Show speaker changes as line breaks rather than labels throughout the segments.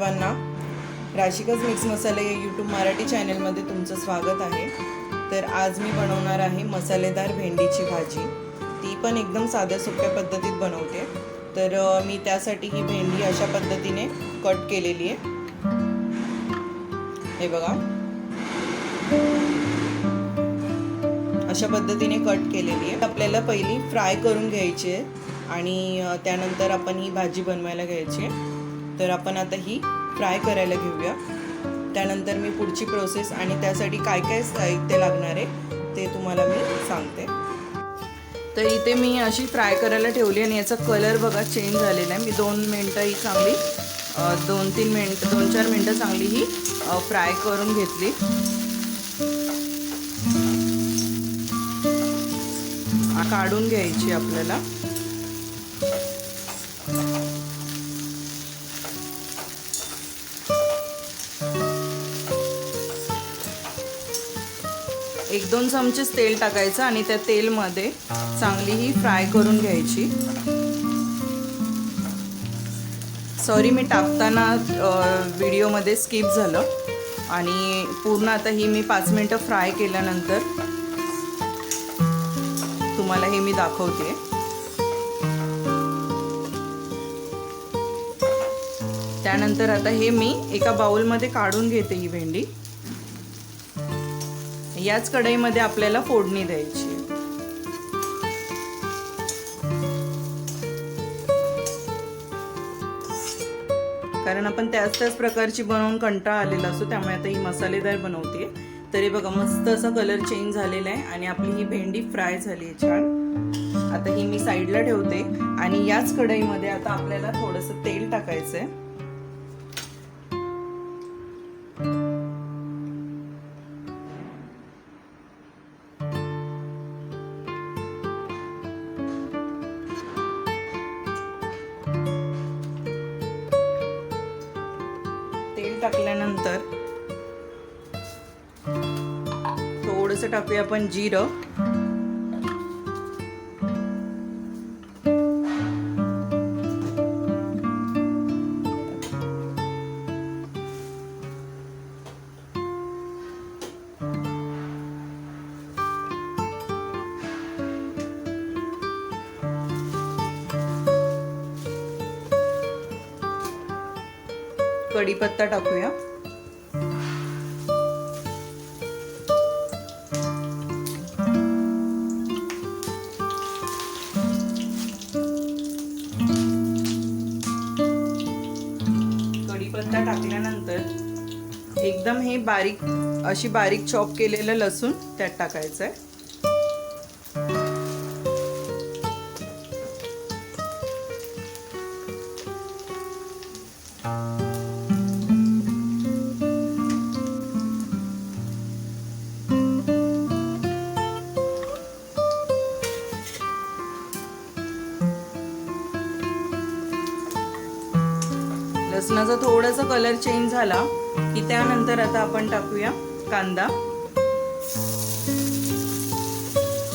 सर्वांना राशिकच मिक्स मसाले या यूट्यूब मराठी चॅनलमध्ये तुमचं स्वागत आहे. तर आज मी बनवणार आहे मसालेदार भेंडीची भाजी. ती पण एकदम साध्या सोप्या पद्धतीत बनवते. तर मी त्यासाठी ही भेंडी अशा पद्धतीने कट केलेली आहे. हे बघा. अशा पद्धतीने कट केलेली आहे. आपल्याला पहिली फ्राय करून घ्यायची आहे आणि त्यानंतर आपण ही भाजी बनवायला घ्यायची आहे. तर आपण आता ही फ्राय करायला घेऊया. त्यानंतर मी पुढची प्रोसेस आणि त्यासाठी काय काय साहित्य लागणार आहे ते तुम्हाला मी सांगते. तर इथे मी अशी फ्राय करायला ठेवली आणि याचा कलर बघा चेंज झालेला आहे. मी दोन मिनटं ही चांगली दोन तीन मिनटं दोन चार मिनटं चांगली ही फ्राय करून घेतली. काढून घ्यायची आपल्याला. एक दोन चमचेच तेल टाकायचं आणि त्या तेलमध्ये चांगली ही फ्राय करून घ्यायची. सॉरी मी टाकताना व्हिडिओमध्ये स्किप झालं. आणि पूर्ण आता ही मी पाच मिनटं फ्राय केल्यानंतर तुम्हाला हे मी दाखवते. त्यानंतर आता हे मी एका बाउलमध्ये काढून घेते ही भेंडी. याच कढईमध्ये आपल्याला फोडणी द्यायची कारण आपण त्याच त्याच प्रकारची बनवून कंटाळा आलेला असतो त्यामुळे आता ही मसालेदार बनवते. तरी बघा मस्त असा कलर चेंज झालेला आहे आणि आपली ही भेंडी फ्राय झाली आहे छान. आता ही मी साईडला ठेवते आणि याच कढईमध्ये आता आपल्याला थोडंसं तेल टाकायचं आहे तेल टाकल्यानंतर थोडंसं टाकूया आपण जिरं. कढीपत्ता टाकूया. कढीपत्ता टाकल्यानंतर एकदम हे बारीक अशी बारीक चॉप केलेलं लसूण त्यात टाकायचं आहे लसणाचा थोडासा कलर चेंज झाला की त्यानंतर आता आपण टाकूया कांदा.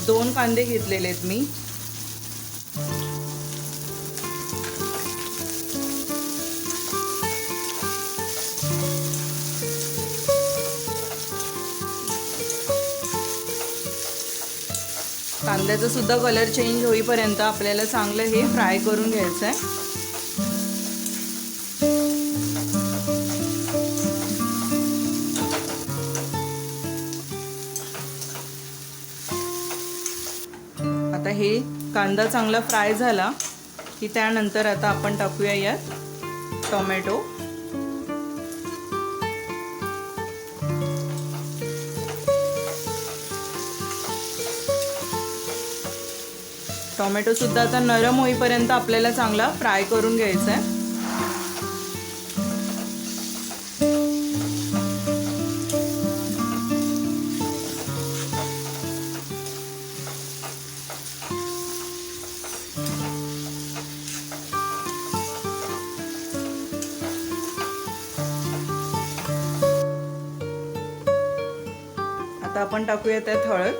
दोन कांदे घेतलेले आहेत मी. कांद्याचा सुद्धा कलर चेंज होईपर्यंत आपल्याला चांगलं हे फ्राय करून घ्यायचं आहे आता हे कांदा चांगला फ्राय झाला की त्यानंतर आता आपण टाकूया यात टोमॅटो. टोमॅटो सुद्धा आता नरम होईपर्यंत आपल्याला चांगला फ्राय करून घ्यायचा आहे आपण टाकूया त्यात हळद.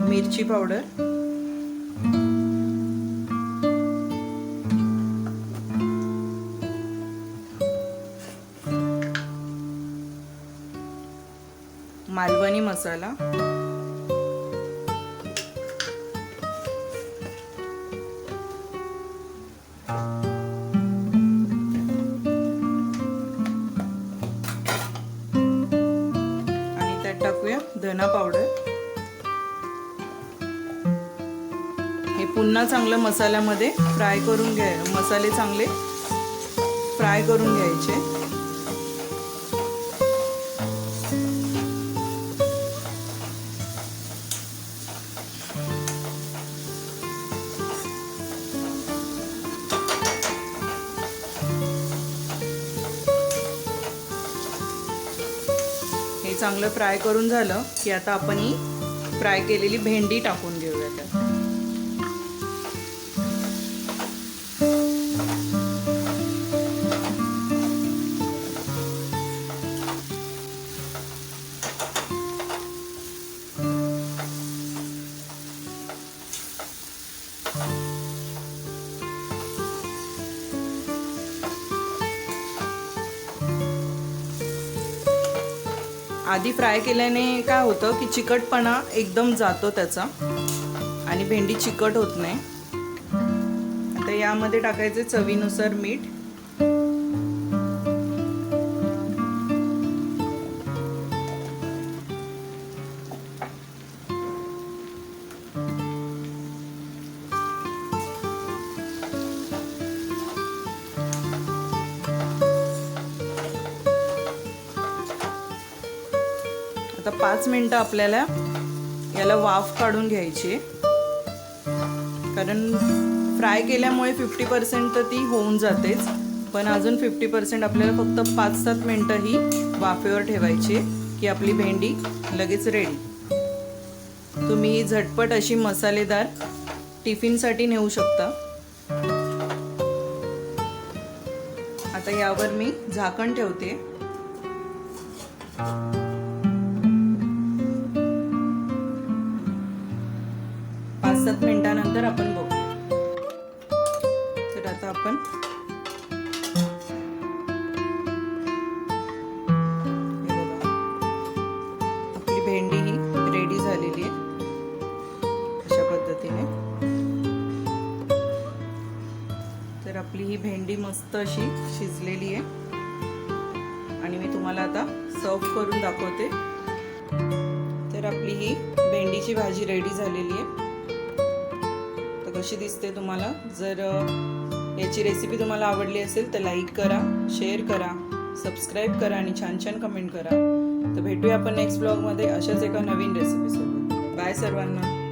मिरची पावडर. मालवणी मसाला. पुन्हा चांगलं मसाल्यामध्ये फ्राय करून घ्या मसाले चांगले फ्राय करून घ्यायचे. हे चांगलं फ्राय करून झालं की आता आपण ही फ्राय केलेली भेंडी टाकून घेऊया त्यात आधी फ्राय केल्याने काय होतं की चिकटपणा एकदम जातो त्याचा. आणि भेंडी चिकट होत नाही. आता यामध्ये टाकायचे चवीनुसार मीठ. आता पाच मिनटं आपल्याला याला वाफ काढून घ्यायची. कारण फ्राय केल्यामुळे फिफ्टी पर्सेंट तर ती होऊन जातेच. पण अजून फिफ्टी पर्सेंट आपल्याला फक्त पाच सात मिनटं ही वाफेवर ठेवायची की आपली भेंडी लगेच रेडी तुम्ही ही झटपट अशी मसालेदार टिफिनसाठी नेऊ शकता. आता यावर मी झाकण ठेवते. पाच सात मिनिटानंतर आपण बघू. तर आता आपण आपली भेंडी ही रेडी झालेली आहे. अशा पद्धतीने. तर आपली ही भेंडी मस्त अशी शिजलेली आहे. आणि मी तुम्हाला आता सर्व करून दाखवते. तर आपली ही भेंडीची भाजी रेडी झालेली आहे. कशी दिसते तुम्हाला? जर याची रेसिपी तुम्हाला आवडली असेल तर लाईक करा शेअर करा सबस्क्राईब करा आणि छान छान कमेंट करा. तर भेटूया आपण नेक्स्ट ब्लॉगमध्ये अशाच एका नवीन रेसिपीसोबत बाय सर्वांना.